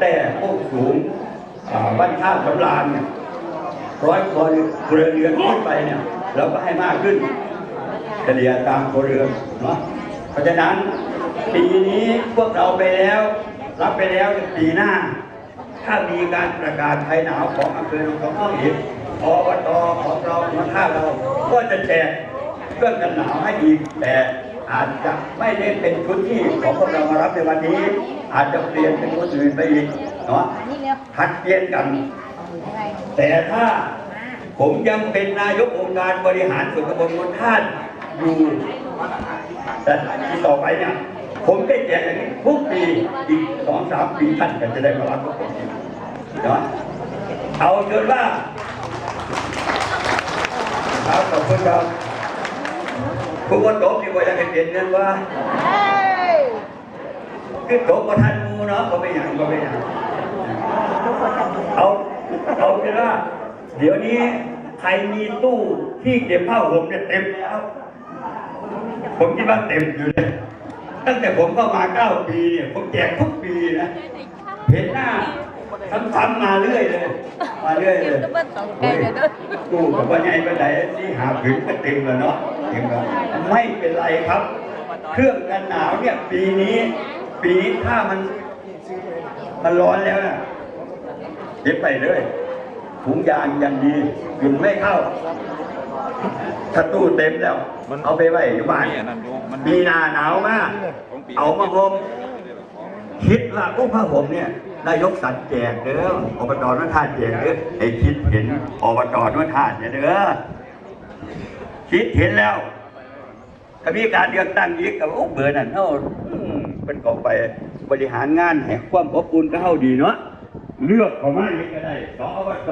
แต่พวกสูงบ้านท่าสำราญเนี่ยร้อยคนครัวเรือนขึ้นไปเนี่ยเราก็ให้มากขึ้นเฉลี่ยตามครัวเรือนเนาะเพราะฉะนั้นปีนี้พวกเราไปแล้ว รับไปแล้วปีหน้า ถ้ามีการประกาศภัยหนาวของอำเภอหนองห้องอีกอบตของเราของท่าเราก็จะแจกเครื่องกันหนาวให้อีกแต่ อาจจะไม่ได้เป็นชุดที่ของพวกเรามารับในวันนี้ อาจจะเปลี่ยนเป็นคนอื่นไปอีกเนาะนี่เร็วผัดเปลี่ยนกันยังไงแต่ถ้าผมยังเป็นนายกองค์การบริหารส่วนตำบลมนท่านอยู่แต่ที่ต่อไปเนี่ยผมได้แจกอย่างนี้ทุกปีอีกสองสามปีท่านก็จะได้มารับกับผมอีกเนาะเอาจนว่าครับข อบคุณครับคุณก็ตบดีกว่าจะเป็นเปลี่ยนเงินว่าเฮ้ยคือตบมาทันมูเนาะก็ไม่อย่างก็ไม่อย่างทุกคนทำดีเอาเอาเป็นว่าเดี๋ยวนี้ใครมีตู้ที่เก็บผ้าห่มเนี่ยเต็มแล้ว ผมคิดว่าเต็มอยู่เลยตั้งแต่ผมเข้ามาเก้าปีเนี่ยผมแจกทุกปีนะเห็นหน้าซ้ำๆมาเรื่อยเลยมาเรื่อยเลยจะมาส่งแกเดี๋ยวด้วยตู้กับว่าไงก็ได้ที่หาผืนก็เต็มแล้วเนาะเต็มแล้ว ไม่เป็นไรครับ เครื่องกันหนาวเนี่ยปีนี้ ปีนี้ถ้ามันมันร้อนแล้วนะเก็บไปเลยถุงยางอย่างดีหยุ่นไม่เข้าถ้าตู้เต็มแล้ว เอาไปไว้อยู่บ้านนี่อันนั้นอยู่มันมีหนาหนาวมาก เอามาห่มคิดว่าพวกผ้าห่มเนี่ยนายกสันแจกเด้ออบตนวท่าแจกเด้อไอ้คิดเห็นอบตนวท่าเนี่ยเด้อ คิดเห็นแล้วก็มีการเลือกตั้งอีกกับโอ้เบอร์นั่นเนาเป็นกองไปบริหารงานแห่งความอบอุ่นก็เขาดีเนาะเลือกเของมาอีกก็ได้สองอบต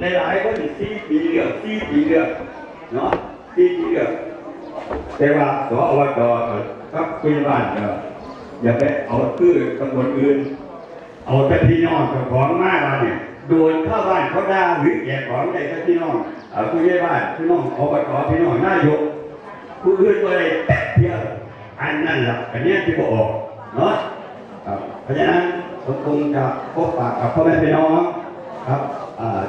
หลายๆคนสี่ปีเลือกสี่ปีเลือกเนาะสี่ปีเลือกแต่ว่าสอวจกับคุยบ้านก็อย่าไปเอาคือตำบลอื่น เอาแต่พี่น้องของมาเราเนี่ย โดนเข้าบ้านเขาด่าหรือแก่ของใจแต่พี่น้องเอาคุยบ้านพี่น้องอบจพี่น้องนายกผู้อื่นก็เลยแป๊บเดียวอันนั่นแหละอันเนี้ยที่บอกเนาะเพราะฉะนั้นผมคงจะพบปากกับพ่อแม่พี่น้องครับ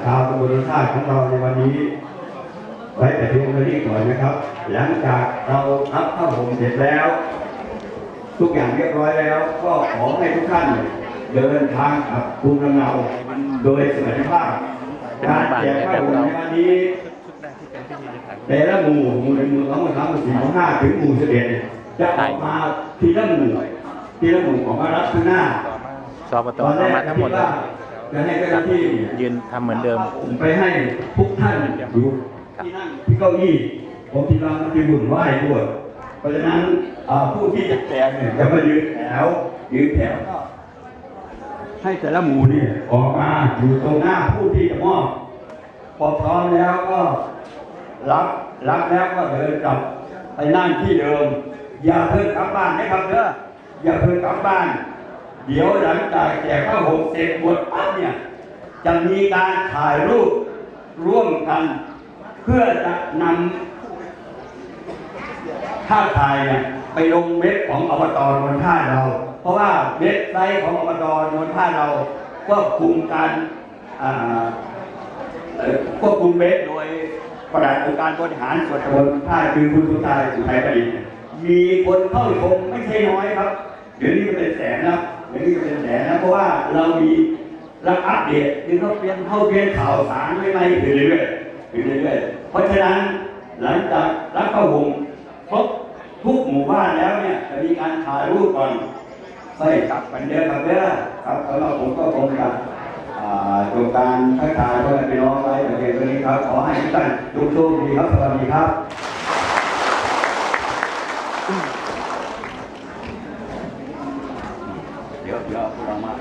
ชาวตำบลท่าของเราในวันนี้ไว้แต่เพียงเท่านี้ก่อนนะครับ หลังจากเราอัพผ้าห่มเสร็จแล้ว ทุกอย่างเรียบร้อยแล้ว ก็ขอให้ทุกท่าน เดินทางกลับภูมิลำเนาโดยสวัสดิภาพการแจกผ้าห่มในวันนี้แต่ละหมู่หมู่หนึ่งหมู่สองหมู่สามหมู่สี่หมู่ห้าถึงหมู่สิบเอ็ดจะออกมาทีละหมู่ทีละหมู่ออกมารับข้างหน้าสอบตเอามาทั้งหมดเลยจะให้เจ้าหน้าที่ยืนทำเหมือนเดิมผมไปให้ทุกท่านอยู่ที่นั่งที่เก้าอี้ผมที่นั่ที่บุญไหว้ด้วยเพราะฉะนั้นผู้ที่จะแจกเนี่ยจะมายืนแถวยืนแถวก็ ให้แต่ละหมู่นี่ออกมาอยู่ตรงหน้าผู้ที่จะมอบพอพร้อมแล้วก็รับรับแล้วก็เดินกลับไปนั่งที่เดิม อย่าเพิ่งกลับบ้านนะครับเด้ออย่าเพิ่งกลับบ้าน เดี๋ยวหลังจากแจกผ้าห่มเสร็จหมดปั๊บเนี่ยจะมีการถ่ายรูปร่วมกัน เพื่อจะนำภาถ่ายเนี่ยไปลงเว็บของอบตนนท่าเรา เพราะว่าเว็บไซต์ของอบตนนท่าเราควบคุมการควบคุมเว็บโดยประหลัดองค์การบริหารส่วนตำบลท่าคือคุณสุชายสุไทยประดิษฐ์มีคนเข้าชมไม่ใช่น้อยครับเดี๋ยวนี้ก็เป็นแสนนะเดี๋ยวนี้ก็เป็นแสนนะเพราะว่าเรามีรับอัปเดตคือเขาเปลี่ยนเขาเปลี่ยนข่าวสารไม่ไม่ๆอยู่เรื่อยๆอยู่เรื่อยๆเพราะฉะนั้นหลังจากรับเข้าหงครบทุกหมู่บ้านแล้วเนี่ยจะมีการถ่ายรูปก่อน ค่กลับกันเด้อครับเด้อครับสำหรับผมก็คงจะอ่าโครงการทักทายเพื่อนพี่น้องไว้ประเด็นนี้ครับ ขอให้ทุกท่านทุกโชคดีครับสวัสดีครับเดี๋ยวเดี๋ยวพวกเรามา